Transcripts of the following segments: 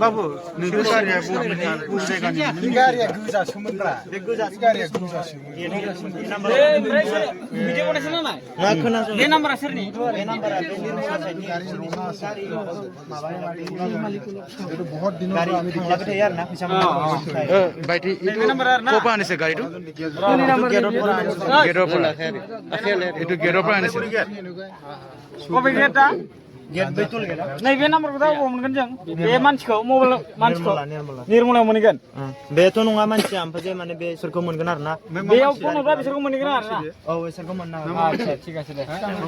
बाबु नोंगो गारिया बबेनि उस जायगानि गारिया गोजा सोमोनब्रा बे गोजा गारिया गोजा सोमोन भिडिअ बनायसै ना नाय ना खोनासं बे नाम्बारा सोरनि बे नाम्बारा बे सोसाइटिनि गारि रङा सारि माबा मालिक बेथ' बहुत दिन गारि आमि थांलाबाय थायो आरो ना फैसा मोनो बायदि इटु कोपा आनिसे गारि टु कोनि नाम्बार गेट अफ गेट अफ आखियाले इटु गेट अफ आनिसे कोबे गेटा बैतुल गेट नैबे नाम्बारखौ दा अबाव मोनगोन जों बे मानसिखौ मबाइल मानसिखौ निर्मला निर्मलायाव मोनगोन बेथ' नङा मानसिया ओमफ्राय जे माने बेसोरखौ मोनगोन आरो ना बेयाव फन हरबा बिसोरखौ मोनगोन आरो ना औ बिसोरखौ मोननो हागोन আচ্ছা ঠিক আছে দে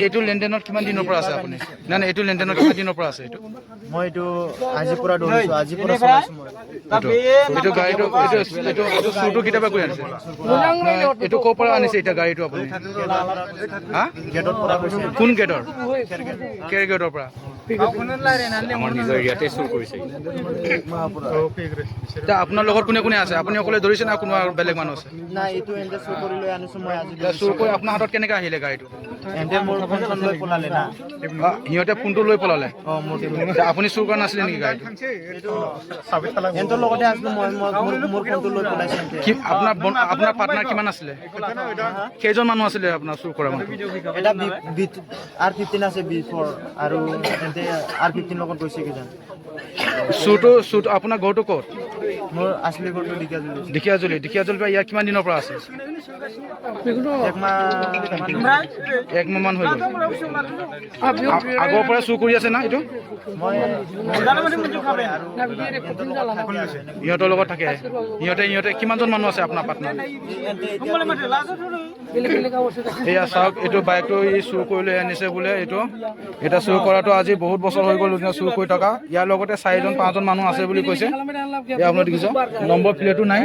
এইটো লেনদেনত কিমান দিনৰ পৰা আছে আপুনি নাই নাই এইটো লেনদেনত কিমান দিনৰ পৰা আছে এইটো মই এইটো আজিৰ পৰা দৌৰিছো আজিৰ পৰা চলাইছো মই दा बे এইটো গাড়ীটো এইটো এইটো এইটো চুৰটো কেতিয়াবা কৰি আনিছে নাই, এইটো ক'ৰ পৰা আনিছে এতিয়া গাড়ীটো আপুনি হা গেটৰ পৰা কৈছে কোন গেটৰ কেৰ গেটৰ পৰা আমাৰ নিজৰ ইয়াতে চুৰ কৰিছে। এতিয়া আপোনাৰ লগত কোনে কোনে আছে? আপুনি অকলে ধৰিছে না কোনোবা আৰু বেলেগ মানুহ আছে? চুৰ কৰি আপোনাৰ হাতত কেনেকৈ আহিলে গাড়ীটো? সিহঁতে ফোনটো লৈ পলালে? আপুনি চুৰ কৰা নাছিলে নেকি গাড়ীটো? আপোনাৰ আপোনাৰ পাৰ্টনাৰ কিমান আছিলে? কেইজন মানুহ আছিলে আপোনাৰ চুৰ কৰা মানুহ? এটা আৰ আৰ ফিফটিন লগত গৈছে কিজান চুৰটো চুৰ আপোনাৰ ঘৰটো ক'ত? মোৰ আছলি ঘৰটো দীঘা ঢেকীয়াজুলি ঢেকীয়াজুলিৰ পৰা ইয়াত কিমান দিনৰ পৰা আছে? এক মাহ এক মাহ মান হৈ গ'ল। আগৰ পৰা চুৰ কৰি আছে না এইটো? ইহঁতৰ লগত থাকে। ইহঁতে ইহঁতে কিমানজন মানুহ আছে আপোনাৰ পাৰ্টনাৰ এয়া চাওক এইটো বাইকটো ই চুৰ কৰি লৈ আনিছে বোলে এইটো। এতিয়া চুৰ কৰাটো আজি বহুত বছৰ হৈ গ'ল চুৰ কৰি থকা। ইয়াৰ লগতে চাৰিজন পাঁচজন মানুহ আছে বুলি কৈছে। এয়া আপুনি দেখিছে নম্বৰ প্লেটো নাই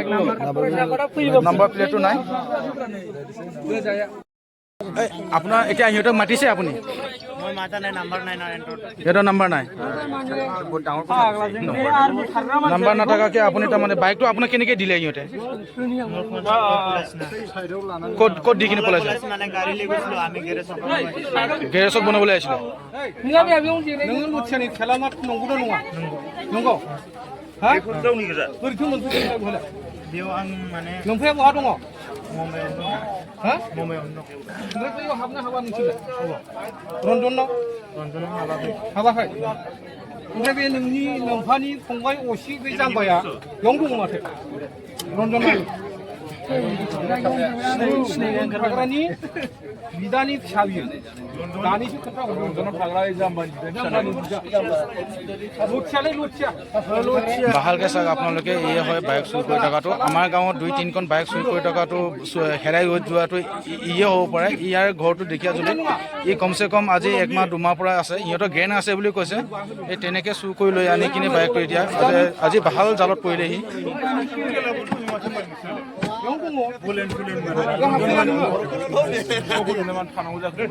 নম্বৰ প্লেটো নাই আপোনাৰ এতিয়া সিহঁতক মাতিছে আপুনি? সিহঁতৰ নাম্বাৰ নাই। নাম্বাৰ নাথাকাকে আপুনি তাৰমানে বাইকটো আপোনাক কেনেকৈ দিলে সিহঁতে? ক'ত ক'ত দি কিনে পলাইছে গেৰেজত বনাবলৈ আহিছিলে। नोङो लुथियानि खेला मा नंगौना नङा नंगौ हा बोरैथो मोनफैदों नोंलाय बेयाव आं माने नोंफाया बहा दङ मुम्बाइआवनो दं हा मुम्बाइआवनो दं ओमफ्राय बैयाव हाबना हाबा नोंसोरलाय रन्जनाव रन्जनाव हाबाखै हाबाखै ओमफ्राय बे नोंनि नोंफानि फंबाय असि बे जाम्बाया बेयावनो दङ माथो 미단이 샵이네. 단이 চাওক, আপোনালোকে এই হয় বাইক চুৰি কৰি থকাটো। আমাৰ গাঁৱত দুই, তিনিখন বাইক চুৰি কৰি থকাটো হেৰাই হৈ যোৱাটো ইয়ে হ'ব পাৰে। ইয়াৰ ঘৰটো ঢেকীয়াজুলি ই কমচে কম আজি একমাহ দুমাহ পৰা আছে। সিহঁতৰ গেন আছে বুলি কৈছে। এই তেনেকৈ চুৰ কৰি লৈ আনি কিনে বাইকটো দিয়া আজি ভালো জালত পৰিলেহি। थानांगौ जाखो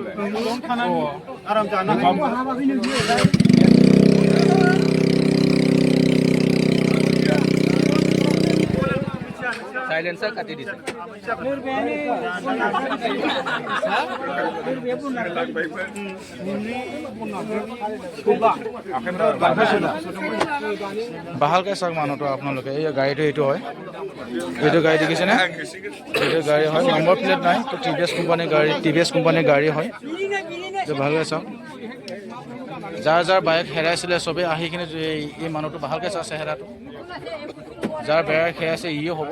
आराम जानांगौ চাইলেঞ্চাৰ কাটি দিছে। ভালকৈ চাওক মানুহটো আপোনালোকে। এই গাড়ীটো এইটো হয়। এইটো গাড়ী দেখিছেনে? এইটো গাড়ী হয়। নম্বৰ প্লেট নাই, তো টি ভি এছ কোম্পানীৰ গাড়ী টি ভি এছ কোম্পানীৰ গাড়ী হয়। এইটো ভালকৈ চাওক। যাৰ যাৰ বাইক হেৰাইছিলে, চবেই আহি কিনে এই মানুহটো ভালকৈ চাওক চেহেৰাটো যাৰ বেয়াৰ হেৰাইছে ইয়ে হ'ব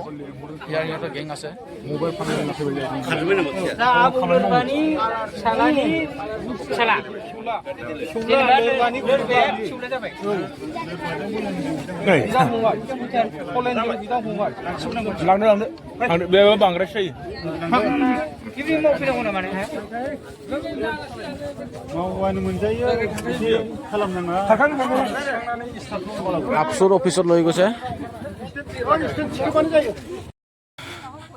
ইয়াৰ সিহঁতৰ গেং আছে बोरबानि फिसालानि फिसाला जेनेबा बोरबानि बोरबाया फिसौला जाबाय बिदा फंबाय कलेजनि बिदा फंबाय लांदो लांदो लांदो बेयाव बांद्राय सायो गिबि मावफैनांगौ नामा नोंहा मावबानो मोनजायो बिदि खालामनाङा আপচুৰ অফিচত লৈ গৈছে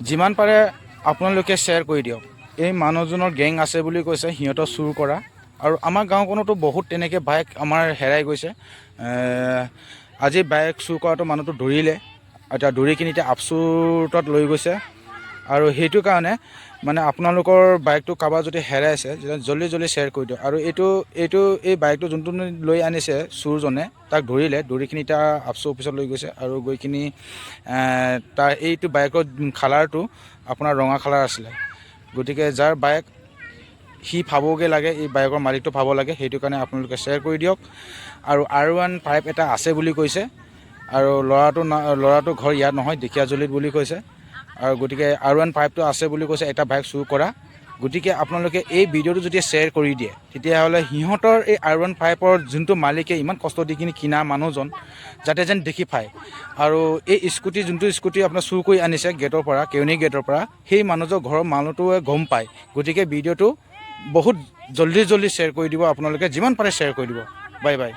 যিমান পাৰে আপোনালোকে শ্বেয়াৰ কৰি দিয়ক। এই মানুহজনৰ গেং আছে বুলি কৈছে, সিহঁতৰ চুৰ কৰা। আৰু আমাৰ গাঁওখনতো বহুত তেনেকৈ বাইক আমাৰ হেৰাই গৈছে। আজি বাইক চুৰ কৰাটো মানুহটো ধৰিলে এতিয়া ধৰি কিনি এতিয়া আপচুৰতত লৈ গৈছে। আৰু সেইটো কাৰণে মানে আপোনালোকৰ বাইকটো কাৰোবাৰ যদি হেৰাইছে জল্দি জল্দি শ্বেয়াৰ কৰি দিয়ক। আৰু এইটো এইটো, এই বাইকটো যোনটো লৈ আনিছে চোৰজনে, তাক ধৰিলে ধৰিকিনি তাৰ আফচু অফিচত লৈ গৈছে আৰু গৈ কিনি তাৰ এইটো বাইকৰ কালাৰটো আপোনাৰ ৰঙা কালাৰ আছিলে। গতিকে যাৰ বাইক সি পাবগৈ লাগে, এই বাইকৰ মালিকটো পাব লাগে, সেইটো কাৰণে আপোনালোকে শ্বেয়াৰ কৰি দিয়ক। আৰু আৰ ওৱান ফাইভ এটা আছে বুলি কৈছে। আৰু ল'ৰাটো ল'ৰাটো ঘৰ ইয়াত নহয় ঢেকীয়াজুলিত বুলি কৈছে। আৰু গতিকে আৰ ওৱান ফাইভটো আছে বুলি কৈছে, এটা বাইক চুৰ কৰা। গতিকে আপোনালোকে এই ভিডিঅ'টো যদি শ্বেয়াৰ কৰি দিয়ে, তেতিয়াহ'লে সিহঁতৰ এই আৰ ওৱান ফাইভৰ যোনটো মালিকে ইমান কষ্ট দি কিনি কিনা মানুহজন, যাতে যেন দেখি পায়। আৰু এই স্কুটি, যোনটো স্কুটি আপোনাৰ চুৰ কৰি আনিছে গেটৰ পৰা, কেউনি গেটৰ পৰা, সেই মানুহজন ঘৰৰ মানুহটোৱে গম পায়। গতিকে ভিডিঅ'টো বহুত জল্দি জল্দি শ্বেয়াৰ কৰি দিব, আপোনালোকে যিমান পাৰে শ্বেয়াৰ কৰি দিব। Bye bye